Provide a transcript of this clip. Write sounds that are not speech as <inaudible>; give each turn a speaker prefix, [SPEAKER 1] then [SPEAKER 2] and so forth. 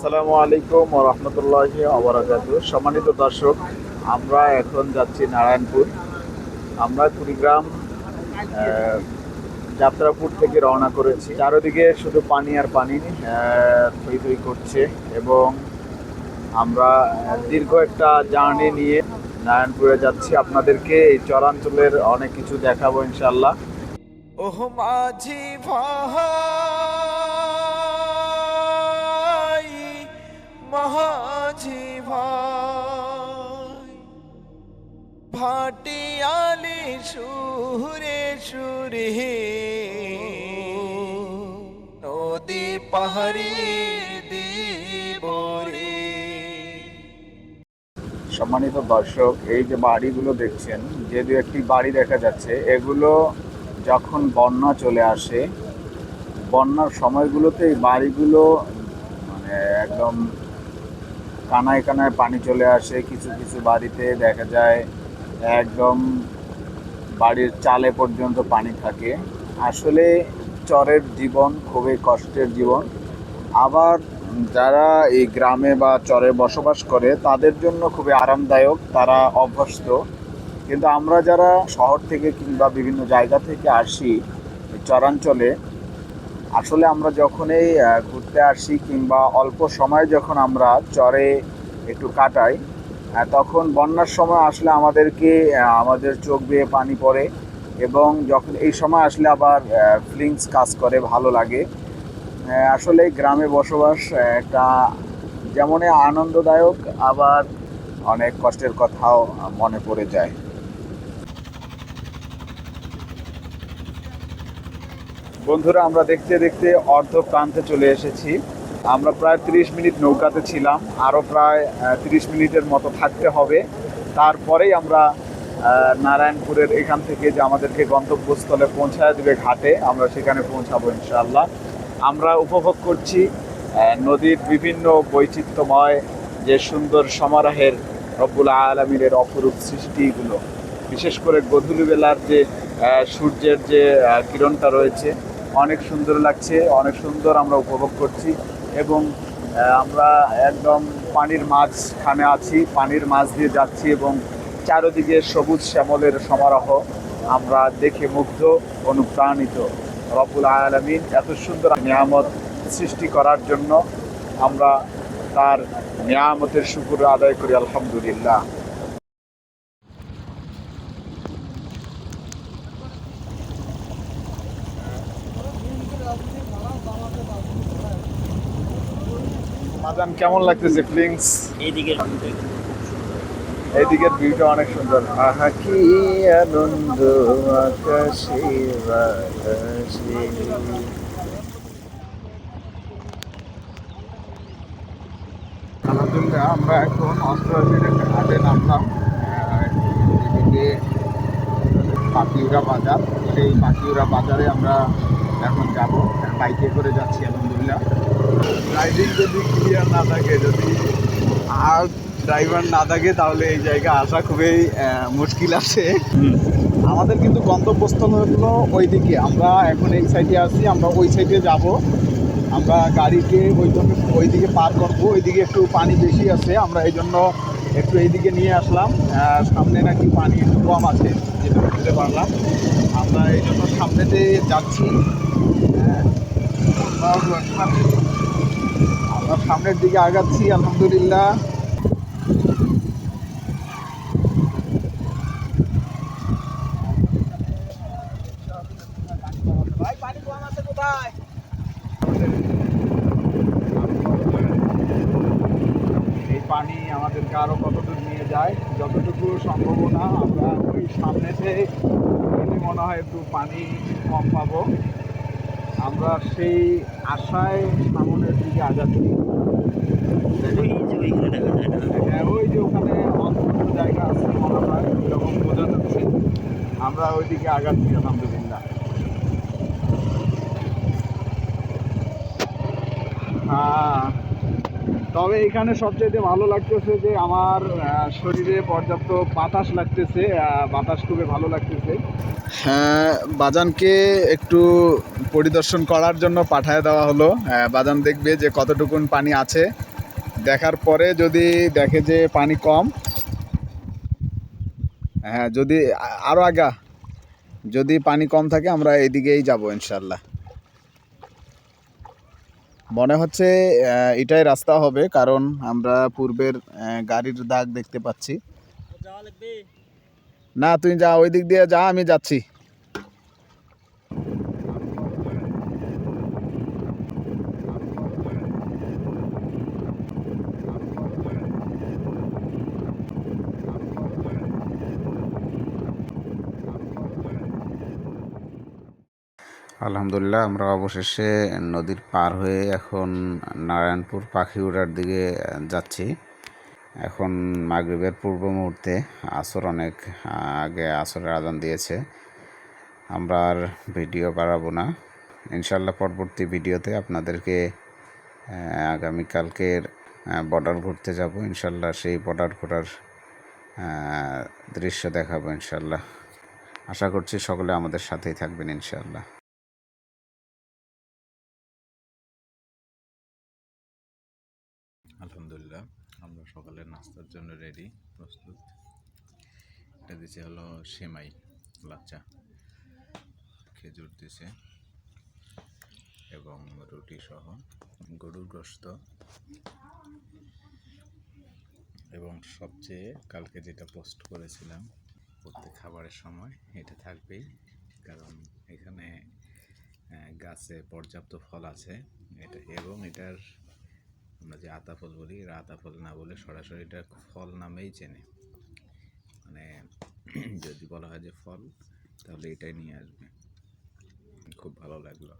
[SPEAKER 1] আসসালামু আলাইকুম রহমতুল্লাহি আবরাকাত সম্মানিত দর্শক, আমরা এখন যাচ্ছি নারায়ণপুর। আমরা কুড়িগ্রাম যাত্রাপুর থেকে রওনা করেছি। চারদিকে শুধু পানি আর পানি থই থই করছে এবং আমরা দীর্ঘ একটা জার্নি নিয়ে নারায়ণপুরে যাচ্ছি। আপনাদেরকে এই চরাঞ্চলের অনেক কিছু দেখাবো ইনশাল্লাহ
[SPEAKER 2] ওহ মাঝি ভাই মাঝি ভাটিয়ালি সুরে সুরে। নদী পাহাড়ি দিবরে।
[SPEAKER 1] সম্মানিত দর্শক, এই যে বাড়িগুলো দেখছেন, যে দু একটি বাড়ি দেখা যাচ্ছে, এগুলো যখন বন্যা চলে আসে, বন্যার সময়গুলোতে এই বাড়িগুলো মানে একদম কানায় কানায় পানি চলে আসে, কিছু কিছু বাড়িতে দেখা যায় একদম বাড়ির চালে পর্যন্ত পানি থাকে। আসলে চরের জীবন খুবই কষ্টের জীবন। আবার যারা এই গ্রামে বা চরে বসবাস করে, তাদের জন্য খুবই আরামদায়ক, তারা অভ্যস্ত। কিন্তু আমরা যারা শহর থেকে কিংবা বিভিন্ন জায়গা থেকে আসি, চরাঞ্চলে আসলে আমরা যখনই ঘুরতে আসি কিংবা অল্প সময় যখন আমরা চরে একটু কাটাই তখন বন্যার সময় আসলে আমাদেরকে আমাদের চোখ বেয়ে পানি পড়ে এবং যখন এই সময় আসলে আবার ফিলিংস কাজ করে, ভালো লাগে। আসলে গ্রামে বসবাস একটা যেমনই আনন্দদায়ক, আবার অনেক কষ্টের কথাও মনে পড়ে যায়। বন্ধুরা, আমরা দেখতে দেখতে অর্ধ প্রান্তে চলে এসেছি। আমরা প্রায় 30 মিনিট নৌকাতে ছিলাম, আরও প্রায় তিরিশ মিনিটের মতো থাকতে হবে। তারপরেই আমরা নারায়ণপুরের এখান থেকে যে আমাদেরকে গন্তব্যস্থলে পৌঁছায় দেবে ঘাটে, আমরা সেখানে পৌঁছাবো ইনশাআল্লাহ। আমরা উপভোগ করছি নদীর বিভিন্ন বৈচিত্র্যময় যে সুন্দর সমারোহের রব্বুল আলমীর অপরূপ সৃষ্টিগুলো। বিশেষ করে গধূলি বেলার যে সূর্যের যে কিরণটা রয়েছে অনেক সুন্দর লাগছে, অনেক সুন্দর আমরা উপভোগ করছি এবং আমরা একদম পানির মাঝখানে আছি, পানির মাঝ দিয়ে যাচ্ছি এবং চারদিকে সবুজ শ্যামলের সমারোহ আমরা দেখে মুগ্ধ, অনুপ্রাণিত। রব্বুল আলমিন এত সুন্দর নিয়ামত সৃষ্টি করার জন্য আমরা তার নিয়ামতের শুকুর আদায় করি, আলহামদুলিল্লাহ। মাজান কেমন লাগতেছে ফিলিংস?
[SPEAKER 3] এইদিকে
[SPEAKER 1] এইদিকের ভিউটা অনেক সুন্দর। আহা কি আনন্দ আকাশে বাতাসে। আলহামদুলিল্লাহ আমরা এখন অস্ত্রের ঘাটে নামলাম। এদিকে পাখিউরা বাজার। সেই পাখিউরা বাজারে আমরা এখন যাব বাইকে করে যাচ্ছি আলহামদুলিল্লাহ। ড্রাইভিং যদি ক্লিয়ার না থাকে যদি আর ড্রাইভার না থাকে তাহলে এই জায়গা আসা খুবই মুশকিল আছে। আমাদের কিন্তু গন্তব্যস্থল হলো ওইদিকে। আমরা এখন এই সাইডে আছি আমরা ওই সাইডে যাব। আমরা গাড়িকে ওই জন্য ওইদিকে পার করব ওইদিকে একটু পানি বেশি আছে। আমরা এই জন্য একটু এইদিকে নিয়ে আসলাম সামনে নাকি পানি একটু কম আছে, যেটা বুঝতে পারলাম। আমরা এই জন্য সামনেতে যাচ্ছি। আল্লাহু আমরা সামনের দিকে আগাচ্ছি, আলহামদুলিল্লাহ এই পানি আমাদেরকে আরও কতদূর নিয়ে যায় যতটুকু সম্ভাবনা। আমরা ওই সামনেতে গেলে মনে হয় একটু পানি কম পাবো। আমরা সেই আশায় সামনের দিকে আগাচ্ছি।
[SPEAKER 3] ওই যে
[SPEAKER 1] হ্যাঁ ওই যে ওখানে অন্তত জায়গা আছে মনে হয় এরকম বোঝা যাচ্ছে। আমরা ওইদিকে আগাচ্ছি আলহামদুলিল্লাহ হ্যাঁ তবে এখানে সবচেয়ে ভালো লাগতেছে যে আমার শরীরে পর্যাপ্ত বাতাস লাগতেছে বাতাস খুবই ভালো লাগতেছে। হ্যাঁ বাজানকে একটু পরিদর্শন করার জন্য পাঠায় দেওয়া হলো। বাজান দেখবে যে কতটুকুন পানি আছে।
[SPEAKER 4] দেখার পরে যদি দেখে যে পানি কম হ্যাঁ যদি আ- আরও আগা, যদি পানি কম থাকে আমরা এদিকেই যাব ইনশাল্লাহ। মনে হচ্ছে এটাই রাস্তা হবে কারণ আমরা পূর্বের গাড়ির দাগ দেখতে পাচ্ছি। না তুই যা ওই দিক দিয়ে যা আমি যাচ্ছি। আলহামদুলিল্লাহ, আমরা অবশেষে নদীর পার হয়ে এখন নারায়ণপুর পাখি উড়ার দিকে যাচ্ছি। এখন মাগরিবের পূর্ব মুহূর্তে আসর অনেক আগে আসরের আদান দিয়েছে। আমরা আর ভিডিও বাড়াবো না। ইনশাল্লাহ পরবর্তী ভিডিওতে আপনাদেরকে আগামীকালকের বর্ডার ঘুরতে যাব। ইনশাল্লাহ সেই বর্ডার ঘোরার দৃশ্য দেখাবো ইনশাল্লাহ আশা করছি সকলে আমাদের সাথেই থাকবেন ইনশাল্লাহ নাস্তার জন্য রেডি প্রস্তুত। এটা দিছে হলো সেমাই, লাচ্চা। খেজুর দিছে এবং রুটি সহ গরুর গোস্ত এবং সবচেয়ে কালকে যেটা পোস্ট করেছিলাম প্রত্যেক খাবারের সময়, এটা থাকবেই। কারণ এখানে গাছে পর্যাপ্ত ফল আছে। এটা, এবং এটার আমরা যে আতা ফল বলি, এরা আতা ফল না বলে সরাসরি এটা ফল নামেই চেনে। মানে <clears throat> যদি বলা হয় যে ফল, তাহলে এটাই নিয়ে আসবে। খুব ভালো লাগল।